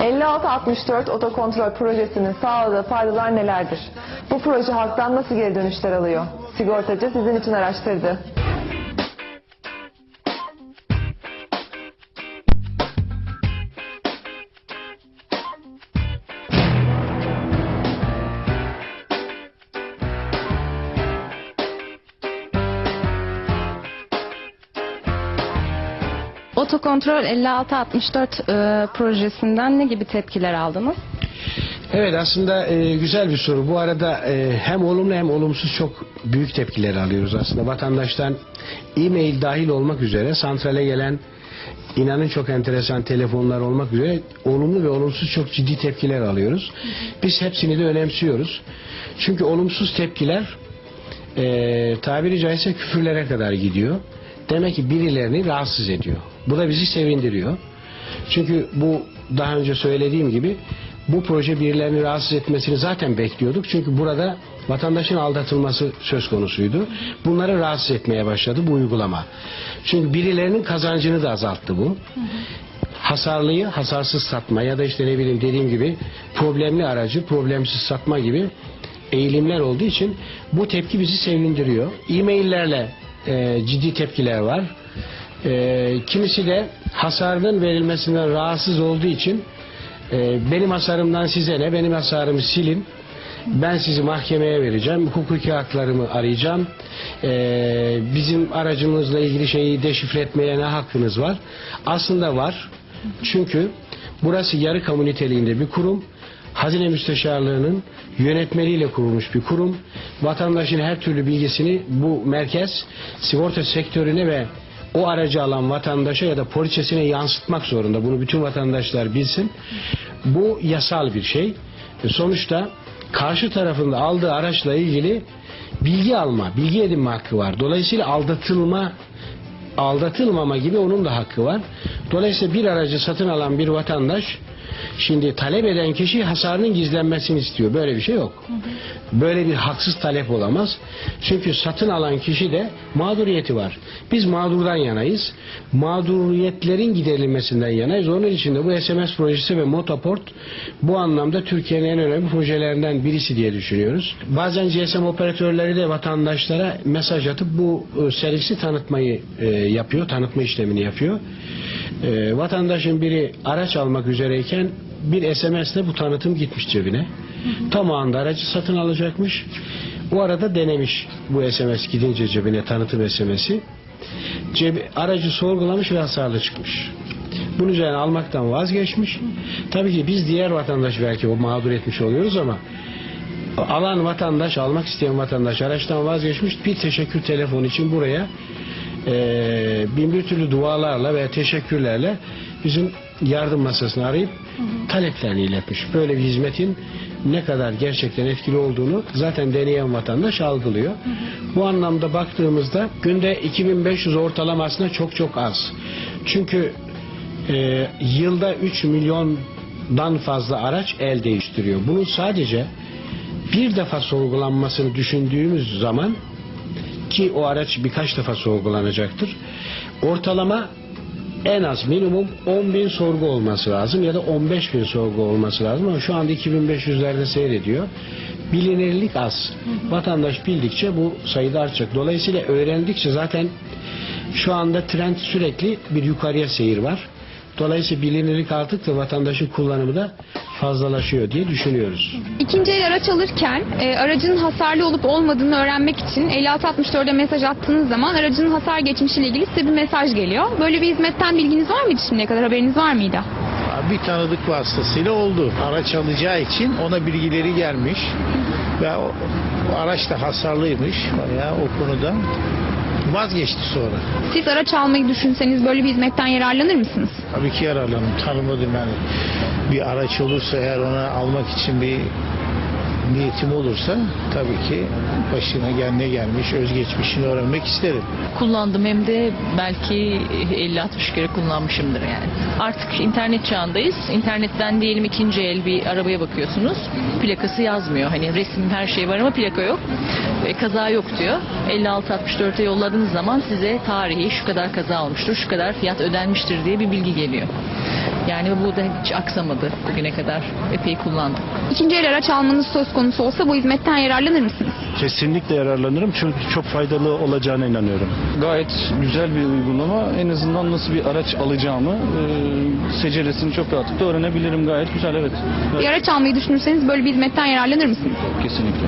5664 otokontrol projesinin sağladığı faydalar nelerdir? Bu proje halktan nasıl geri dönüşler alıyor? Sigortacı sizin için araştırdı. Otokontrol 5664 e, projesinden ne gibi tepkiler aldınız? Evet aslında e, güzel bir soru. Bu arada e, hem olumlu hem olumsuz çok büyük tepkiler alıyoruz aslında. Vatandaştan e-mail dahil olmak üzere santrale gelen inanın çok enteresan telefonlar olmak üzere olumlu ve olumsuz çok ciddi tepkiler alıyoruz. Biz hepsini de önemsiyoruz. Çünkü olumsuz tepkiler e, tabiri caizse küfürlere kadar gidiyor. Demek ki birilerini rahatsız ediyor. Bu da bizi sevindiriyor. Çünkü bu daha önce söylediğim gibi bu proje birilerini rahatsız etmesini zaten bekliyorduk. Çünkü burada vatandaşın aldatılması söz konusuydu. Bunları rahatsız etmeye başladı bu uygulama. Çünkü birilerinin kazancını da azalttı bu. Hasarlıyı hasarsız satma ya da işte ne bileyim dediğim gibi problemli aracı problemsiz satma gibi eğilimler olduğu için bu tepki bizi sevindiriyor. E-maillerle e, ciddi tepkiler var. E, kimisi de hasarın verilmesinden rahatsız olduğu için e, benim hasarımdan size ne, benim hasarımı silin. Ben sizi mahkemeye vereceğim. Hukuki haklarımı arayacağım. E, bizim aracımızla ilgili şeyi deşifre etmeye ne hakkınız var? Aslında var. Çünkü burası yarı kamu niteliğinde bir kurum. Hazine Müsteşarlığı'nın yönetmeliğiyle kurulmuş bir kurum. Vatandaşın her türlü bilgisini bu merkez sigorta sektörüne ve o aracı alan vatandaşa ya da poliçesine yansıtmak zorunda. Bunu bütün vatandaşlar bilsin. Bu yasal bir şey. E, Sonuçta karşı tarafında aldığı araçla ilgili bilgi alma, bilgi edinme hakkı var. Dolayısıyla aldatılma aldatılmama gibi onun da hakkı var. Dolayısıyla bir aracı satın alan bir vatandaş şimdi talep eden kişi hasarının gizlenmesini istiyor. Böyle bir şey yok. Böyle bir haksız talep olamaz. Çünkü satın alan kişi de mağduriyeti var. Biz mağdurdan yanayız. Mağduriyetlerin giderilmesinden yanayız. Onun için de bu SMS projesi ve Motoport bu anlamda Türkiye'nin en önemli projelerinden birisi diye düşünüyoruz. Bazen GSM operatörleri de vatandaşlara mesaj atıp bu e, servisi tanıtmayı e, yapıyor, tanıtma işlemini yapıyor. E, vatandaşın biri araç almak üzereyken bir SMS'le bu tanıtım gitmiş cebine. Tam o anda aracı satın alacakmış. O arada denemiş bu SMS gidince cebine tanıtım SMS'i. Cebi, aracı sorgulamış ve hasarlı çıkmış. Bunun üzerine almaktan vazgeçmiş. Tabii ki biz diğer vatandaş belki o mağdur etmiş oluyoruz ama alan vatandaş, almak isteyen vatandaş araçtan vazgeçmiş. Bir teşekkür telefonu için buraya eee bin bir türlü dualarla ve teşekkürlerle bizim yardım masasını arayıp taleplerini iletmiş. Böyle bir hizmetin ne kadar gerçekten etkili olduğunu zaten deneyen vatandaş algılıyor. Bu anlamda baktığımızda günde 2500 ortalama aslında çok çok az. Çünkü e, yılda 3 milyondan fazla araç el değiştiriyor. Bunun sadece bir defa sorgulanmasını düşündüğümüz zaman ki o araç birkaç defa sorgulanacaktır. Ortalama en az minimum 10 bin sorgu olması lazım ya da 15 bin sorgu olması lazım ama şu anda 2500'lerde seyrediyor. Bilinirlik az. Vatandaş bildikçe bu sayıda artacak. Dolayısıyla öğrendikçe zaten şu anda trend sürekli bir yukarıya seyir var. Dolayısıyla bilinirlik arttıkça vatandaşın kullanımı da fazlalaşıyor diye düşünüyoruz. İkinci el araç alırken e, aracın hasarlı olup olmadığını öğrenmek için 5664'e mesaj attığınız zaman aracın hasar geçmişiyle ilgili size bir mesaj geliyor. Böyle bir hizmetten bilginiz var mıydı şimdiye kadar haberiniz var mıydı? Bir tanıdık vasıtasıyla oldu. Araç alacağı için ona bilgileri gelmiş. Ve o, o araç da hasarlıymış bayağı o konuda. Vazgeçti sonra. Siz araç almayı düşünseniz böyle bir hizmetten yararlanır mısınız? Tabii ki yararlandım. Tanımadım yani. Bir araç olursa eğer ona almak için bir niyetim olursa tabii ki başına gel ne gelmiş, özgeçmişini öğrenmek isterim. kullandım hem de belki 50-60 kere kullanmışımdır yani. Artık internet çağındayız. İnternetten diyelim ikinci el bir arabaya bakıyorsunuz. Plakası yazmıyor. Hani resim her şey var ama plaka yok. E, kaza yok diyor. 56-64'e yolladığınız zaman size tarihi şu kadar kaza olmuştur, şu kadar fiyat ödenmiştir diye bir bilgi geliyor. Yani bu da hiç aksamadı bugüne kadar. Epey kullandım. İkinci el araç almanız söz konusu olsa bu hizmetten yararlanır mısınız? Kesinlikle yararlanırım çünkü çok faydalı olacağına inanıyorum. Gayet güzel bir uygulama. En azından nasıl bir araç alacağımı e, seceresini çok rahatlıkla öğrenebilirim. Gayet güzel evet. Bir araç almayı düşünürseniz böyle bir hizmetten yararlanır mısınız? Kesinlikle.